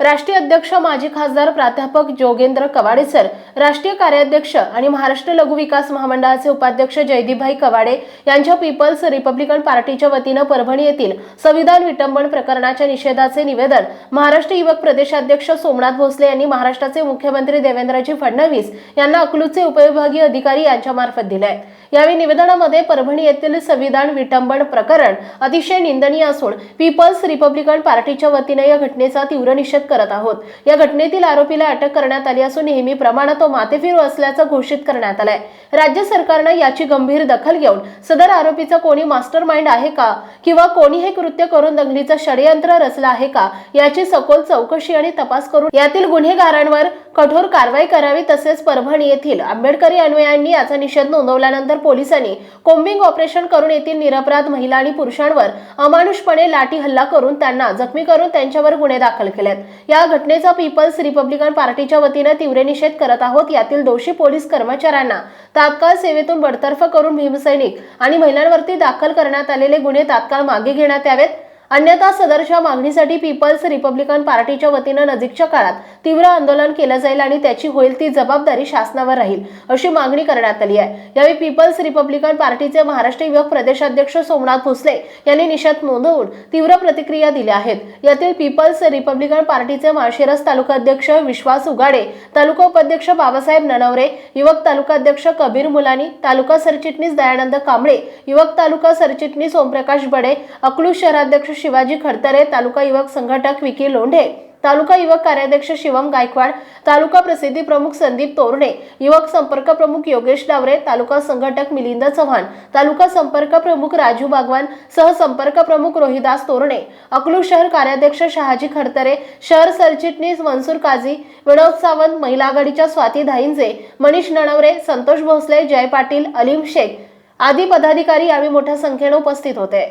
राष्ट्रीय अध्यक्ष माजी खासदार प्राध्यापक जोगेंद्र कवाडे सर राष्ट्रीय कार्याध्यक्ष आणि महाराष्ट्र लघु विकास महामंडळाचे उपाध्यक्ष जयदीपभाई कवाडे यांच्या पीपल्स रिपब्लिकन पार्टीच्या वतीनं परभणी येथील संविधान विटंबन प्रकरणाच्या निषेधाचे निवेदन महाराष्ट्र युवक प्रदेशाध्यक्ष सोमनाथ भोसले यांनी महाराष्ट्राचे मुख्यमंत्री देवेंद्रजी फडणवीस यांना अकलूजचे उपविभागीय अधिकारी यांच्यामार्फत दिले आहे यावेळी निवेदनामध्ये परभणी येथील संविधान विटंबन प्रकरण अतिशय निंदनीय असून पीपल्स रिपब्लिकन पार्टीच्या वतीनं या घटनेचा तीव्र निषेध अटक करत आहोत. या घटनेतील आरोपीला अटक करण्यात आली असून नेहमीप्रमाणे तो मातेफिरू असल्याचं घोषित करण्यात आलंय. राज्य सरकारनं याची गंभीर दखल घेऊन सदर आरोपीचा कोणी मास्टर माइंड आहे का किंवा कोणी हे कृत्य करून दंगलीचं षडयंत्र रचलं आहे का याची सखोल चौकशी आणि तपास करून यातील गुन्हेगारांवर कठोर कारवाई करावी तसेच परभणी येथील आंबेडकरी अन्वयांनी याचा निषेध नोंदवल्यानंतर पोलिसांनी कोम्बिंग ऑपरेशन करून येथील निरपराध महिला आणि पुरुषांवर अमानुषपणे लाठी हल्ला करून त्यांना जखमी करून त्यांच्यावर गुन्हे दाखल केलेत. या घटनेचा पीपल्स रिपब्लिकन पार्टीच्या वतीने तीव्र निषेध करत आहोत. यातील दोषी पोलीस कर्मचाऱ्यांना तात्काळ सेवेतून बडतर्फ करून भीमसैनिक आणि महिलांवरती दाखल करण्यात आलेले गुन्हे तात्काळ मागे घेण्यात यावेत. अन्यथा सदरच्या मागणीसाठी पीपल्स रिपब्लिकन पार्टीच्या वतीनं नजीकच्या काळात तीव्र आंदोलन केलं जाईल आणि त्याची होईल ती जबाबदारी शासनावर राहील अशी मागणी करण्यात आली आहे. यावेळी पीपल्स रिपब्लिकन पार्टीचे महाराष्ट्र युवक प्रदेशाध्यक्ष सोमनाथ भोसले यांनी निषेध नोंदवून तीव्र प्रतिक्रिया दिल्या आहेत. यातील पीपल्स रिपब्लिकन पार्टीचे माळशिरस तालुका अध्यक्ष विश्वास उगाडे तालुका उपाध्यक्ष बाबासाहेब ननवरे युवक तालुकाध्यक्ष कबीर मुलानी तालुका सरचिटणीस दयानंद कांबळे युवक तालुका सरचिटणीस ओमप्रकाश बडे अकलूज शहराध्यक्ष शिवाजी खडतरे तालुका युवक संघटक विकी लोंढे तालुका युवक कार्याध्यक्ष शिवम गायकवाड तालुका प्रसिद्धी प्रमुख संदीप तोरणे युवक संपर्क प्रमुख योगेश डावरे तालुका संघटक मिलिंद चव्हाण तालुका संपर्क प्रमुख राजू बागवान सहसंपर्क प्रमुख रोहिदास तोरणे अकलू शहर कार्याध्यक्ष शहाजी खडतरे शहर सरचिटणीस मनसूर काझी विनोद सावंत महिला आघाडीच्या स्वाती धाईंजे मनीष नणवरे संतोष भोसले जय पाटील अलीम शेख आदी पदाधिकारी यावेळी मोठ्या संख्येने उपस्थित होते.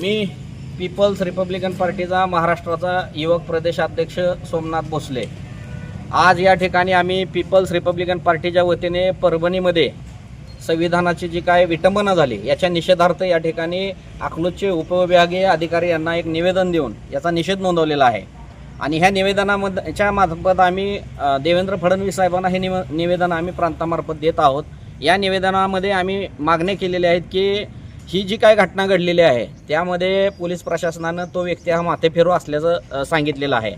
मी पीपल्स रिपब्लिकन पार्टीचा महाराष्ट्राचा युवक प्रदेशाध्यक्ष सोमनाथ भोसले. आज या ठिकाणी आम्ही पीपल्स रिपब्लिकन पार्टीच्या वतीने परभणीमध्ये संविधानाची जी काय विटंबना झाली याच्या निषेधार्थ या ठिकाणी अकलूजचे उपविभागीय अधिकारी यांना एक निवेदन देऊन याचा निषेध नोंदवलेला आहे. आणि ह्या निवेदनामध्येच्या मार्फत आम्ही देवेंद्र फडणवीस साहेबांना हे निव निवेदन आम्ही प्रांतामार्फत देत आहोत. या निवेदनामध्ये आम्ही मागण्या केलेल्या आहेत की ही जी काय घटना घडलेली आहे त्यामध्ये पोलीस प्रशासनानं तो व्यक्ती हा माथेफिरू असल्याचं सांगितलेलं आहे.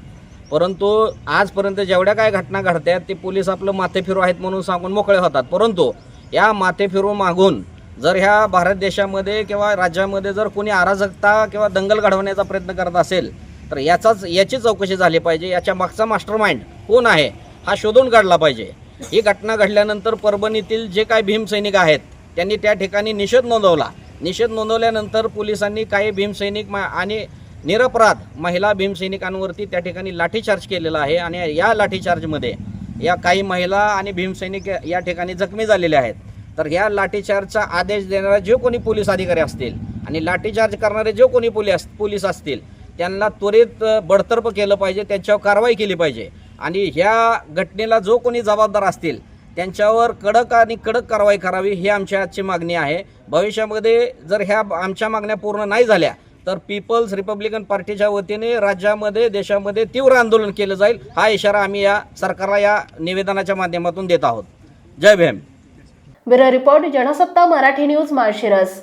परंतु आजपर्यंत जेवढ्या काय घटना घडतात ते पोलीस आपलं माथेफिरू आहेत म्हणून सांगून मोकळे होतात. परंतु या माथेफिरू मागून जर ह्या भारत देशामध्ये किंवा राज्यामध्ये जर कोणी अराजकता किंवा दंगल घडवण्याचा प्रयत्न करत असेल तर याचाच याची चौकशी झाली पाहिजे. याच्या मागचा मास्टर माइंड कोण आहे हा शोधून काढला पाहिजे. ही घटना घडल्यानंतर परभणीतील जे काही भीमसैनिक आहेत त्यांनी त्या ठिकाणी निषेध नोंदवला. निषेध नोंदवल्यानंतर पोलिसांनी काही भीमसैनिक मा- आणि निरपराध महिला भीमसैनिकांवरती त्या ठिकाणी लाठीचार्ज केलेला आहे आणि या लाठीचार्जमध्ये या काही महिला आणि भीमसैनिक या- ठिकाणी जखमी झालेले आहेत. तर ह्या लाठीचार्जचा आदेश देणारे जे कोणी पोलीस अधिकारी असतील आणि लाठीचार्ज करणारे जे कोणी पोलीस पोलीस असतील त्यांना त्वरित बडतर्फ केलं पाहिजे त्यांच्यावर कारवाई केली पाहिजे. आणि ह्या घटनेला जो कोणी जबाबदार असतील त्यांच्यावर कडक आणि कडक कारवाई करावी ही आमची आजची मागणी आहे. भविष्यामध्ये जर ह्या आमच्या मागण्या पूर्ण नाही झाल्या तर पीपल्स रिपब्लिकन पार्टीच्या वतीने राज्यामध्ये देशामध्ये तीव्र आंदोलन केलं जाईल हा इशारा आम्ही या सरकारला या निवेदनाच्या माध्यमातून देत आहोत. जय Bhim. Bureau report Jansatta Marathi news Malshiras.